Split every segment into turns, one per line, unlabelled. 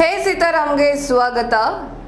ಹೇ ಸೀತಾರಾಮ್ಗೆ ಸ್ವಾಗತ.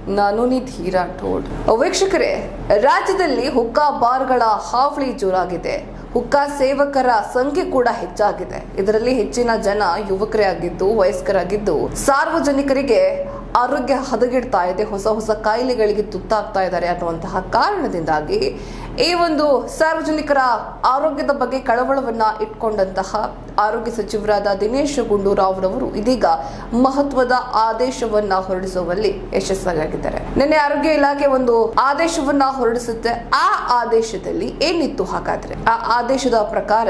ನಾನು ನಿಧಿ ರಾಠೋಡ್. ವೀಕ್ಷಕರೇ ರಾಜ್ಯದಲ್ಲಿ ಹುಕ್ಕಾ ಬಾರ್ಗಳ ಹಾವಳಿ ಜೋರಾಗಿದೆ. ಹುಕ್ಕಾ ಸೇವಕರ ಸಂಖ್ಯೆ ಕೂಡ ಹೆಚ್ಚಾಗಿದೆ. ಇದರಲ್ಲಿ ಹೆಚ್ಚಿನ ಜನ ಯುವಕರೇ ಆಗಿದ್ದು ವಯಸ್ಕರಾಗಿದ್ದು, ಸಾರ್ವಜನಿಕರಿಗೆ ಆರೋಗ್ಯ ಹದಗೆಡ್ತಾ ಇದೆ, ಹೊಸ ಹೊಸ ಕಾಯಿಲೆಗಳಿಗೆ ತುತ್ತಾಗ್ತಾ ಇದ್ದಾರೆ ಅನ್ನುವಂತಹ ಕಾರಣದಿಂದಾಗಿ ಈ ಒಂದು ಸಾರ್ವಜನಿಕರ ಆರೋಗ್ಯದ ಬಗ್ಗೆ ಕಳವಳವನ್ನ ಇಟ್ಕೊಂಡಂತಹ ಆರೋಗ್ಯ ಸಚಿವರಾದ ದಿನೇಶ್ ಗುಂಡೂರಾವ್ ರವರು ಇದೀಗ ಮಹತ್ವದ ಆದೇಶವನ್ನ ಹೊರಡಿಸುವಲ್ಲಿ ಯಶಸ್ವಿಯಾಗಿದ್ದಾರೆ. ನಿನ್ನೆ ಆರೋಗ್ಯ ಇಲಾಖೆ ಒಂದು ಆದೇಶವನ್ನ ಹೊರಡಿಸುತ್ತೆ. ಆ ಆದೇಶದಲ್ಲಿ ಏನಿತ್ತು ಹಾಗಾದ್ರೆ? ಆ ಆದೇಶದ ಪ್ರಕಾರ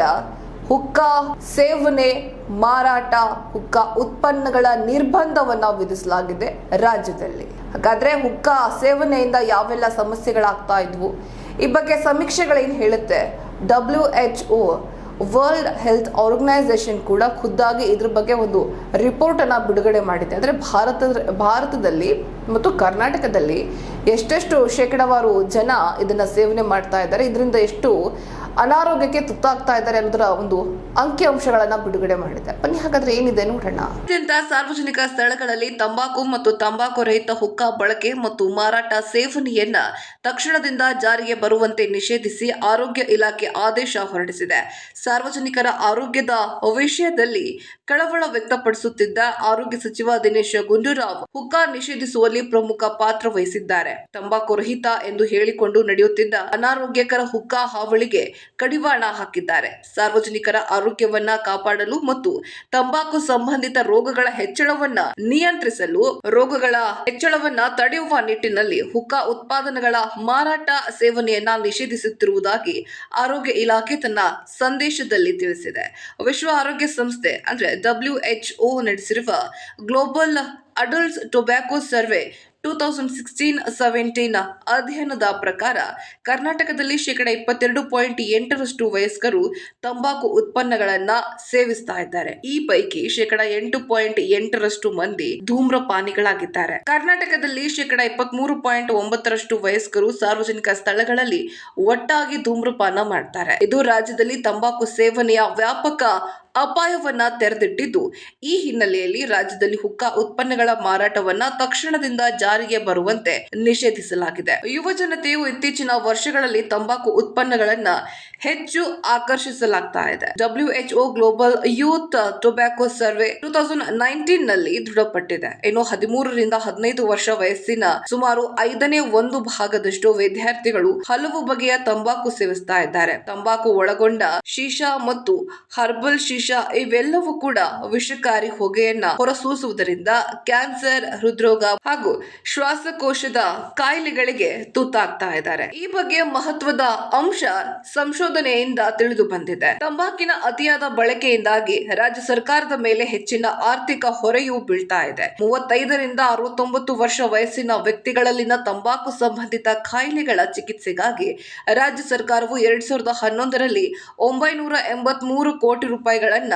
ಹುಕ್ಕಾ ಸೇವನೆ, ಮಾರಾಟ, ಹುಕ್ಕಾ ಉತ್ಪನ್ನಗಳ ನಿರ್ಬಂಧವನ್ನ ವಿಧಿಸಲಾಗಿದೆ ರಾಜ್ಯದಲ್ಲಿ. ಹಾಗಾದ್ರೆ ಹುಕ್ಕಾ ಸೇವನೆಯಿಂದ ಯಾವೆಲ್ಲ ಸಮಸ್ಯೆಗಳಾಗ್ತಾ ಇದ್ವು? ಈ ಬಗ್ಗೆ ಸಮೀಕ್ಷೆಗಳೇನು ಹೇಳುತ್ತೆ? W H O world health organisation ಕೂಡ ಖುದ್ದಾಗಿ ಇದ್ರ ಬಗ್ಗೆ ಒಂದು ರಿಪೋರ್ಟ್ ಅನ್ನ ಬಿಡುಗಡೆ ಮಾಡಿದೆ. ಅಂದ್ರೆ ಭಾರತದ, ಭಾರತದಲ್ಲಿ ಮತ್ತು ಕರ್ನಾಟಕದಲ್ಲಿ ಎಷ್ಟೆಷ್ಟು ಶೇಕಡಾವಾರು ಜನ ಇದನ್ನ ಸೇವನೆ ಮಾಡ್ತಾ ಇದ್ದಾರೆ. ಇದರಿಂದ ಎಷ್ಟು ಅನಾರೋಗ್ಯಕ್ಕೆ ತುತ್ತಾಗ್ತಾ ಇದ್ದಾರೆ ಅನ್ನೋದರ ಒಂದು ಅಂಕಿ ಅಂಶಗಳನ್ನ ಬಿಡುಗಡೆ ಮಾಡಿದೆ. ಬನ್ನಿ, ಹಾಗಾದ್ರೆ ಏನಿದೆ ನೋಡೋಣ. ಅತ್ಯಂತ ಸಾರ್ವಜನಿಕ ಸ್ಥಳಗಳಲ್ಲಿ ತಂಬಾಕು ಮತ್ತು ತಂಬಾಕು ರಹಿತ ಹುಕ್ಕಾ, ಬಳಕೆ ಮತ್ತು ಮಾರಾಟ ಸೇವನೆಯನ್ನ ತಕ್ಷಣದಿಂದ ಜಾರಿಗೆ ಬರುವಂತೆ ನಿಷೇಧಿಸಿ ಆರೋಗ್ಯ ಇಲಾಖೆ ಆದೇಶ ಹೊರಡಿಸಿದೆ. ಸಾರ್ವಜನಿಕರ ಆರೋಗ್ಯದ ವಿಷಯದಲ್ಲಿ ಕಳವಳ ವ್ಯಕ್ತಪಡಿಸುತ್ತಿದ್ದ ಆರೋಗ್ಯ ಸಚಿವ ದಿನೇಶ್ ಗುಂಡೂರಾವ್ ಹುಕ್ಕಾ ನಿಷೇಧಿಸುವಲ್ಲಿ ಪ್ರಮುಖ ಪಾತ್ರ ವಹಿಸಿದ್ದಾರೆ. ತಂಬಾಕು ರಹಿತ ಎಂದು ಹೇಳಿಕೊಂಡು ನಡೆಯುತ್ತಿದ್ದ ಅನಾರೋಗ್ಯಕರ ಹುಕ್ಕಾ ಹಾವಳಿಗೆ ಕಡಿವಾಣ ಹಾಕಿದ್ದಾರೆ. ಸಾರ್ವಜನಿಕರ ಆರೋಗ್ಯವನ್ನ ಕಾಪಾಡಲು ಮತ್ತು ತಂಬಾಕು ಸಂಬಂಧಿತ ರೋಗಗಳ ಹೆಚ್ಚಳವನ್ನ ನಿಯಂತ್ರಿಸಲು, ರೋಗಗಳ ಹೆಚ್ಚಳವನ್ನ ತಡೆಯುವ ನಿಟ್ಟಿನಲ್ಲಿ ಹುಕ್ಕಾ ಉತ್ಪಾದನೆಗಳ ಮಾರಾಟ ಸೇವನೆಯನ್ನ ನಿಷೇಧಿಸುತ್ತಿರುವುದಾಗಿ ಆರೋಗ್ಯ ಇಲಾಖೆ ತನ್ನ ಸಂದೇಶದಲ್ಲಿ ತಿಳಿಸಿದೆ. ವಿಶ್ವ ಆರೋಗ್ಯ ಸಂಸ್ಥೆ ಅಂದ್ರೆ ಡಬ್ಲ್ಯೂ ಎಚ್ ಒ ನಡೆಸಿರುವ global adults tobacco survey two thousand sixteen seventeen ಅಧ್ಯಯನದ ಪ್ರಕಾರ ಕರ್ನಾಟಕದಲ್ಲಿ ಶೇಕಡ ಇಪ್ಪತ್ತೆರಡು ಪಾಯಿಂಟ್ ಎಂಟರಷ್ಟು ವಯಸ್ಕರು ತಂಬಾಕು ಉತ್ಪನ್ನಗಳನ್ನ ಸೇವಿಸ್ತಾ ಇದ್ದಾರೆ. ಈ ಪೈಕಿ ಶೇಕಡ ಎಂಟು ಪಾಯಿಂಟ್ ಎಂಟರಷ್ಟು ಮಂದಿ ಧೂಮ್ರಪಾನಿಗಳಾಗಿದ್ದಾರೆ. ಕರ್ನಾಟಕದಲ್ಲಿ ಶೇಕಡ ಇಪ್ಪತ್ಮೂರು ಪಾಯಿಂಟ್ ಒಂಬತ್ತರಷ್ಟು ವಯಸ್ಕರು ಸಾರ್ವಜನಿಕ ಸ್ಥಳಗಳಲ್ಲಿ ಒಟ್ಟಾಗಿ ಧೂಮ್ರಪಾನ ಮಾಡ್ತಾರೆ. ಇದು ರಾಜ್ಯದಲ್ಲಿ ತಂಬಾಕು ಸೇವನೆಯ ವ್ಯಾಪಕ ಅಪಾಯವನ್ನ ತೆರೆದಿಟ್ಟಿದ್ದು. ಈ ಹಿನ್ನೆಲೆಯಲ್ಲಿ ರಾಜ್ಯದಲ್ಲಿ ಹುಕ್ಕಾ ಉತ್ಪನ್ನಗಳ ಮಾರಾಟವನ್ನ ತಕ್ಷಣದಿಂದ ಜಾರಿಗೆ ಬರುವಂತೆ ನಿಷೇಧಿಸಲಾಗಿದೆ. ಯುವ ಜನತೆಯು ಇತ್ತೀಚಿನ ವರ್ಷಗಳಲ್ಲಿ ತಂಬಾಕು ಉತ್ಪನ್ನಗಳನ್ನ ಹೆಚ್ಚು ಆಕರ್ಷಿಸಲಾಗ್ತಾ ಇದೆ. W H O global youth tobacco survey two thousand ನೈನ್ಟೀನ್ನಲ್ಲಿ ದೃಢಪಟ್ಟಿದೆ. ಇನ್ನು ಹದಿಮೂರರಿಂದ ಹದಿನೈದು ವರ್ಷ ವಯಸ್ಸಿನ ಸುಮಾರು ಐದನೇ ಒಂದು ಭಾಗದಷ್ಟು ವಿದ್ಯಾರ್ಥಿಗಳು ಹಲವು ಬಗೆಯ ತಂಬಾಕು ಸೇವಿಸ್ತಾ ಇದ್ದಾರೆ. ತಂಬಾಕು ಒಳಗೊಂಡ ಶೀಶಾ ಮತ್ತು ಹರ್ಬಲ್ ಶೀಶಾ ಇವೆಲ್ಲವೂ ಕೂಡ ವಿಷಕಾರಿ ಹೊಗೆಯನ್ನ ಹೊರಸೂಸುವುದರಿಂದ ಕ್ಯಾನ್ಸರ್, ಹೃದ್ರೋಗ ಹಾಗೂ ಶ್ವಾಸಕೋಶದ ಕಾಯಿಲೆಗಳಿಗೆ ತುತ್ತಾಗ್ತಾ ಇದ್ದಾರೆ. ಈ ಬಗ್ಗೆ ಮಹತ್ವದ ಅಂಶ ಸಂಶೋಧನೆಯಿಂದ ತಿಳಿದು ಬಂದಿದೆ. ತಂಬಾಕಿನ ಅತಿಯಾದ ಬಳಕೆಯಿಂದಾಗಿ ರಾಜ್ಯ ಸರ್ಕಾರದ ಮೇಲೆ ಹೆಚ್ಚಿನ ಆರ್ಥಿಕ ಹೊರೆಯು ಬೀಳ್ತಾ ಇದೆ. ಮೂವತ್ತೈದರಿಂದ ಅರವತ್ತೊಂಬತ್ತು ವರ್ಷ ವಯಸ್ಸಿನ ವ್ಯಕ್ತಿಗಳಲ್ಲಿನ ತಂಬಾಕು ಸಂಬಂಧಿತ ಕಾಯಿಲೆಗಳ ಚಿಕಿತ್ಸೆಗಾಗಿ ರಾಜ್ಯ ಸರ್ಕಾರವು ಎರಡ್ ಸಾವಿರದ ಹನ್ನೊಂದರಲ್ಲಿ ಒಂಬೈನೂರ ಎಂಬತ್ಮೂರು ಕೋಟಿ ರೂಪಾಯಿಗಳನ್ನ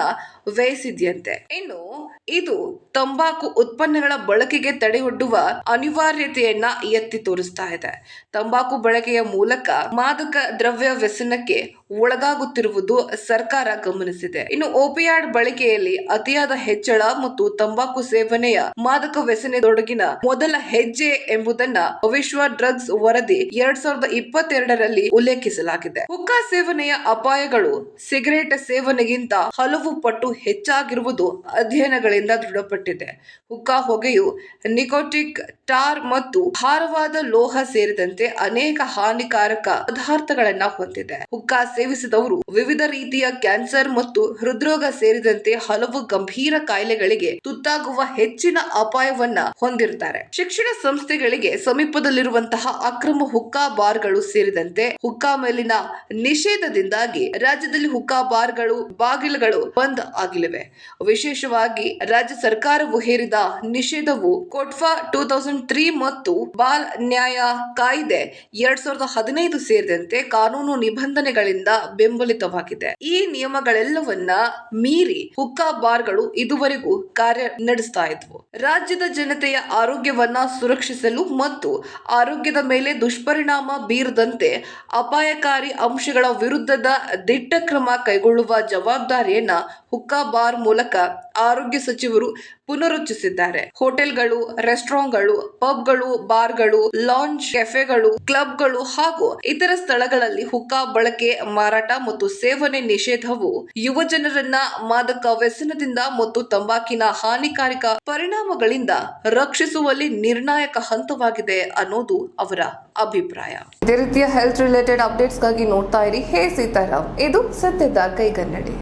ವ್ಯಯಿಸಿದ್ಯಂತೆ. ಇನ್ನು ಇದು ತಂಬಾಕು ಉತ್ಪನ್ನಗಳ ಬಳಕೆಗೆ ತಡೆಯೊಡ್ಡುವ ಅನಿವಾರ್ಯತೆಯನ್ನ ಎತ್ತಿ ತೋರಿಸ್ತಾ ಇದೆ. ತಂಬಾಕು ಬಳಕೆಯ ಮೂಲಕ ಮಾದಕ ದ್ರವ್ಯ ವ್ಯಸನಕ್ಕೆ ಒಳಗಾಗುತ್ತಿರುವುದು ಸರ್ಕಾರ ಗಮನಿಸಿದೆ. ಇನ್ನು ಓಪಿಯಾಡ್ ಬಳಕೆಯಲ್ಲಿ ಅತಿಯಾದ ಹೆಚ್ಚಳ ಮತ್ತು ತಂಬಾಕು ಸೇವನೆಯ ಮಾದಕ ವ್ಯಸನದೊಡಗಿನ ಮೊದಲ ಹೆಜ್ಜೆ ಎಂಬುದನ್ನ ವಿಶ್ವ ಡ್ರಗ್ಸ್ ವರದಿ ಎರಡ್ ಸಾವಿರದ ಇಪ್ಪತ್ತೆರಡರಲ್ಲಿ ಉಲ್ಲೇಖಿಸಲಾಗಿದೆ. ಹುಕ್ಕಾ ಸೇವನೆಯ ಅಪಾಯಗಳು ಸಿಗರೇಟ್ ಸೇವನೆಗಿಂತ ಹಲವು ಪಟ್ಟು ಹೆಚ್ಚಾಗಿರುವುದು ಅಧ್ಯಯನಗಳಿಂದ ದೃಢಪಟ್ಟಿದೆ. ಹುಕ್ಕಾ ಹೊಗೆಯು ನಿಕೋಟಿಕ್, ಟಾರ್ ಮತ್ತು ಭಾರವಾದ ಲೋಹ ಸೇರಿದಂತೆ ಅನೇಕ ಹಾನಿಕಾರಕ ಪದಾರ್ಥಗಳನ್ನ ಹೊಂದಿದೆ. ಹುಕ್ಕಾ ಸೇವಿಸಿದವರು. ವಿವಿಧ ರೀತಿಯ ಕ್ಯಾನ್ಸರ್ ಮತ್ತು ಹೃದ್ರೋಗ ಸೇರಿದಂತೆ ಹಲವು ಗಂಭೀರ ಕಾಯಿಲೆಗಳಿಗೆ ತುತ್ತಾಗುವ ಹೆಚ್ಚಿನ ಅಪಾಯವನ್ನ ಹೊಂದಿರ್ತಾರೆ ಶಿಕ್ಷಣ ಸಂಸ್ಥೆಗಳಿಗೆ ಸಮೀಪದಲ್ಲಿರುವಂತಹ ಅಕ್ರಮ ಹುಕ್ಕಾ ಬಾರ್ಗಳು ಸೇರಿದಂತೆ ಹುಕ್ಕಾ ಮೇಲಿನ ನಿಷೇಧದಿಂದಾಗಿ ರಾಜ್ಯದಲ್ಲಿ ಹುಕ್ಕಾ ಬಾರ್ಗಳು, ಬಾಗಿಲುಗಳು ಬಂದ್ ಆಗಲಿವೆ. ವಿಶೇಷವಾಗಿ ರಾಜ್ಯ ಸರ್ಕಾರವು ಹೇರಿದ ನಿಷೇಧವು ಕೋಟ್ಫಾ ಟೂ ತೌಸಂಡ್ ತ್ರೀ ಮತ್ತು ಬಾಲ್ ನ್ಯಾಯ ಕಾಯ್ದೆ ಎರಡ್ ಸಾವಿರದ ಹದಿನೈದು ಸೇರಿದಂತೆ ಕಾನೂನು ನಿಬಂಧನೆಗಳಿಂದ ಬೆಂಬಲಿತವಾಗಿದೆ. ಈ ನಿಯಮಗಳೆಲ್ಲವನ್ನ ಮೀರಿ ಹುಕ್ಕಾ ಬಾರ್ಗಳು ಇದುವರೆಗೂ ಕಾರ್ಯ ನಡೆಸ್ತಾ ಇದ್ವು. ರಾಜ್ಯದ ಜನತೆಯ ಆರೋಗ್ಯವನ್ನ ಸುರಕ್ಷಿಸಲು ಮತ್ತು ಆರೋಗ್ಯದ ಮೇಲೆ ದುಷ್ಪರಿಣಾಮ ಬೀರದಂತೆ ಅಪಾಯಕಾರಿ ಅಂಶಗಳ ವಿರುದ್ಧದ ದಿಟ್ಟ ಕ್ರಮ ಕೈಗೊಳ್ಳುವ ಜವಾಬ್ದಾರಿಯನ್ನ ಹುಕ್ಕಾ ಬಾರ್ ಮೂಲಕ ಆರೋಗ್ಯ ಸಚಿವರು ಪುನರುಚ್ಚರಿಸಿದ್ದಾರೆ. ಹೋಟೆಲ್ಗಳು, ರೆಸ್ಟೋರೆಂಟ್ಗಳು, ಪಬ್ಗಳು, ಬಾರ್ಗಳು ಲಾಂಚ್ ಕೆಫೆಗಳು, ಕ್ಲಬ್ಗಳು ಹಾಗೂ ಇತರ ಸ್ಥಳಗಳಲ್ಲಿ ಹುಕ್ಕಾ ಬಳಕೆ, ಮಾರಾಟ ಮತ್ತು ಸೇವನೆ ನಿಷೇಧವು ಯುವ ಜನರನ್ನ ಮಾದಕ ವ್ಯಸನದಿಂದ ಮತ್ತು ತಂಬಾಕಿನ ಹಾನಿಕಾರಕ ಪರಿಣಾಮಗಳಿಂದ ರಕ್ಷಿಸುವಲ್ಲಿ ನಿರ್ಣಾಯಕ ಹಂತವಾಗಿದೆ ಅನ್ನೋದು ಅವರ ಅಭಿಪ್ರಾಯ. ಇದೇ ರೀತಿಯ ಹೆಲ್ತ್ ರಿಲೇಟೆಡ್ ಅಪ್ಡೇಟ್ಸ್ಗಾಗಿ ನೋಡ್ತಾ ಇರಿ. ಹೇ ಸೀತಾರಾಮ್, ಇದು ಸತ್ಯದ ಕೈಗನ್ನಡಿ.